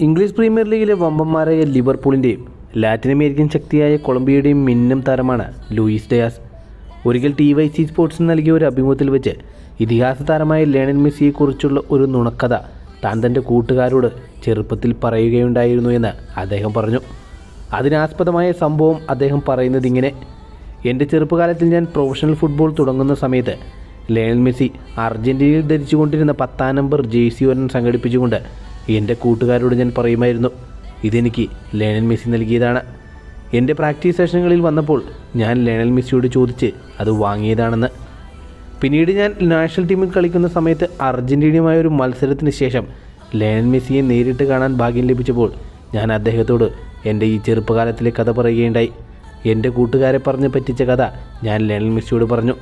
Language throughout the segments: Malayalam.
ഇംഗ്ലീഷ് പ്രീമിയർ ലീഗിലെ വമ്പന്മാരായ ലിവർപൂളിന്റെയും ലാറ്റിൻ അമേരിക്കൻ ശക്തിയായ കൊളംബിയയുടെയും മിന്നും താരമാണ് ലൂയിസ് ഡയാസ്. ഒരിക്കൽ ടി വൈ സി സ്പോർട്സിന് നൽകിയ ഒരു അഭിമുഖത്തിൽ വെച്ച് ഇതിഹാസ താരമായ ലേണൽ മെസ്സിയെക്കുറിച്ചുള്ള ഒരു നുണക്കഥ താൻ തന്റെ കൂട്ടുകാരോട് ചെറുപ്പത്തിൽ പറയുകയുണ്ടായിരുന്നു എന്ന് അദ്ദേഹം പറഞ്ഞു. അതിനാസ്പദമായ സംഭവം അദ്ദേഹം പറയുന്നത് ഇങ്ങനെ എന്റെ ചെറുപ്പകാലത്തിൽ ഞാൻ പ്രൊഫഷണൽ ഫുട്ബോൾ തുടങ്ങുന്ന സമയത്ത് ലയണൽ മെസ്സി അർജന്റീനയിൽ ധരിച്ചുകൊണ്ടിരുന്ന പത്താം നമ്പർ ജേഴ്സി ഒരെണ്ണം സംഘടിപ്പിച്ചുകൊണ്ട് എന്റെ കൂട്ടുകാരോട് ഞാൻ പറയുമായിരുന്നു ഇതെനിക്ക് ലേണൽ മെസ്സി നൽകിയതാണ്. എന്റെ പ്രാക്ടീസ് സെഷനുകളിൽ വന്നപ്പോൾ ഞാൻ ലേണൽ മെസ്സിയോട് ചോദിച്ച് അത് വാങ്ങിയതാണെന്ന്. പിന്നീട് ഞാൻ നാഷണൽ ടീമിൽ കളിക്കുന്ന സമയത്ത് അർജന്റീനയുമായ ഒരു മത്സരത്തിന് ശേഷം ലേണൽ മെസ്സിയെ നേരിട്ട് കാണാൻ ഭാഗ്യം ലഭിച്ചപ്പോൾ ഞാൻ അദ്ദേഹത്തോട് എന്റെ ഈ ചെറുപ്പകാലത്തിലെ കഥ പറയുകയുണ്ടായി. എന്റെ കൂട്ടുകാരെ പറഞ്ഞ് പറ്റിച്ച കഥ ഞാൻ ലേണൽ മെസ്സിയോട് പറഞ്ഞു.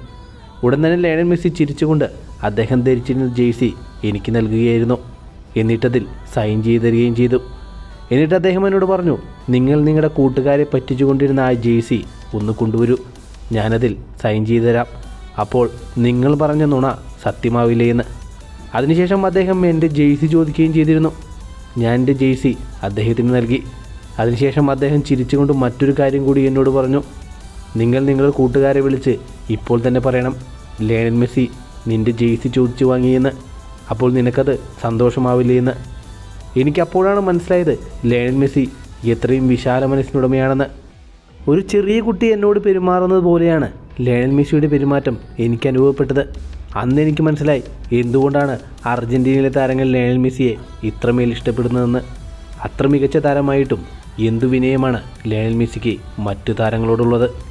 ഉടൻ തന്നെ ലേണൽ മെസ്സി ചിരിച്ചുകൊണ്ട് അദ്ദേഹം ധരിച്ചിരുന്ന ജേഴ്സി എനിക്ക് നൽകുകയായിരുന്നു. എന്നിട്ടതിൽ സൈൻ ചെയ്ത് തരികയും ചെയ്തു. എന്നിട്ട് അദ്ദേഹം എന്നോട് പറഞ്ഞു നിങ്ങൾ നിങ്ങളുടെ കൂട്ടുകാരെ പറ്റിച്ചുകൊണ്ടിരുന്ന ആ ജേഴ്സി ഒന്ന് കൊണ്ടുവരൂ. ഞാനതിൽ സൈൻ ചെയ്തു തരാം അപ്പോൾ നിങ്ങൾ പറഞ്ഞ നുണ സത്യമാവില്ലേ എന്ന്. അതിനുശേഷം അദ്ദേഹം എന്റെ ജേഴ്സി ചോദിക്കുകയും ചെയ്തിരുന്നു. ഞാൻ എന്റെ ജേഴ്സി അദ്ദേഹത്തിന് നൽകി. അതിനുശേഷം അദ്ദേഹം ചിരിച്ചുകൊണ്ട് മറ്റൊരു കാര്യം കൂടി എന്നോട് പറഞ്ഞു നിങ്ങൾ നിങ്ങളുടെ കൂട്ടുകാരെ വിളിച്ച് ഇപ്പോൾ തന്നെ പറയണം ലേണൻ മെസ്സി നിന്റെ ജേഴ്സി ചോദിച്ചു വാങ്ങിയെന്ന്. അപ്പോൾ നിനക്കത് സന്തോഷമാവില്ലേ എന്ന് എനിക്കപ്പോഴാണ് മനസ്സിലായത് ലയൺ മെസ്സി എത്രയും വിശാല മനസ്സിനുടമയാണെന്ന്. ഒരു ചെറിയ കുട്ടി എന്നോട് പെരുമാറുന്നത് പോലെയാണ് ലയണൽ മെസ്സിയുടെ പെരുമാറ്റം എനിക്ക് അനുഭവപ്പെട്ടത്. അന്ന് എനിക്ക് മനസ്സിലായി എന്തുകൊണ്ടാണ് അർജന്റീനയിലെ താരങ്ങൾ ലയണൽ മെസ്സിയെ ഇത്രമേൽ ഇഷ്ടപ്പെടുന്നതെന്ന്. അത്ര മികച്ച താരമായിട്ടും എന്തു വിനയമാണ് ലയണൽ മെസ്സിക്ക് മറ്റു താരങ്ങളോടുള്ളത്?